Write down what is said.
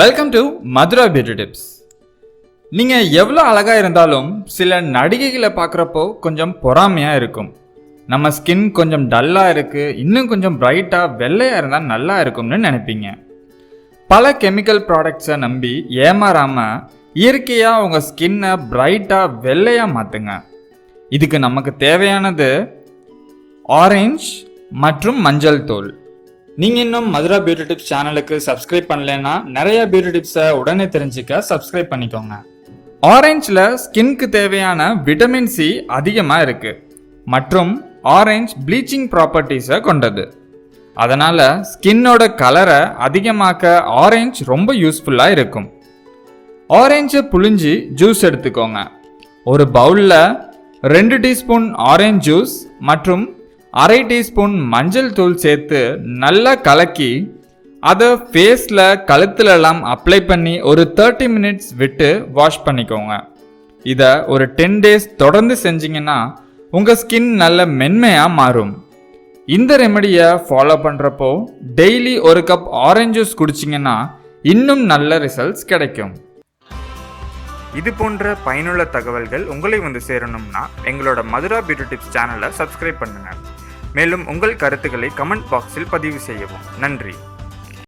Welcome to Madhura beauty tips நீங்கள் எவ்வளோ அழகாக இருந்தாலும் சில நடிகைகளை பார்க்குறப்போ கொஞ்சம் பொறாமையாக இருக்கும். நம்ம ஸ்கின் கொஞ்சம் டல்லாக இருக்குது இன்னும் கொஞ்சம் பிரைட்டாக வெள்ளையாக இருந்தால் நல்லா இருக்கும்னு நினைப்பீங்க. பல கெமிக்கல் ப்ராடக்ட்ஸை நம்பி ஏமாறாமல் இயற்கையாக உங்கள் ஸ்கின்னை பிரைட்டாக வெள்ளையாக மாற்றுங்க இதுக்கு நமக்கு தேவையானது ஆரஞ்சு மற்றும் மஞ்சள் தூள். நீங்கள் இன்னும் மதுரா பியூட்டி டிப்ஸ் சேனலுக்கு சப்ஸ்கிரைப் பண்ணலைன்னா நிறைய பியூட்டி டிப்ஸை உடனே தெரிஞ்சுக்க சப்ஸ்கிரைப் பண்ணிக்கோங்க. ஆரஞ்சில் ஸ்கின்க்கு தேவையான விட்டமின் சி அதிகமாக இருக்கு. மற்றும் ஆரஞ்ச் ப்ளீச்சிங் ப்ராப்பர்ட்டிஸை கொண்டது. அதனால் ஸ்கின்னோட கலரை அதிகமாக்க ஆரஞ்ச் ரொம்ப யூஸ்ஃபுல்லாக இருக்கும். ஆரஞ்சை புழிஞ்சி ஜூஸ் எடுத்துக்கோங்க. ஒரு பவுலில் ரெண்டு டீஸ்பூன் ஆரஞ்ச் ஜூஸ் மற்றும் அரை டீஸ்பூன் மஞ்சள் தூள் சேர்த்து நல்லா கலக்கி அதை ஃபேஸில் கழுத்துலலாம் அப்ளை பண்ணி ஒரு தேர்ட்டி மினிட்ஸ் விட்டு வாஷ் பண்ணிக்கோங்க. இதை ஒரு டென் டேஸ் தொடர்ந்து செஞ்சீங்கன்னா உங்கள் ஸ்கின் நல்ல மென்மையாக மாறும். இந்த ரெமடியை ஃபாலோ பண்ணுறப்போ டெய்லி ஒரு கப் ஆரஞ்சு ஜூஸ் குடிச்சிங்கன்னா இன்னும் நல்ல ரிசல்ட்ஸ் கிடைக்கும். இது போன்ற பயனுள்ள தகவல்கள் உங்களை வந்து சேரணும்னா எங்களோட மதுரா பியூட்டி டிப்ஸ் சேனலை சப்ஸ்கிரைப் பண்ணுங்கள் மேலும் உங்கள் கருத்துக்களை கமெண்ட் பாக்ஸில் பதிவு செய்யவும். நன்றி.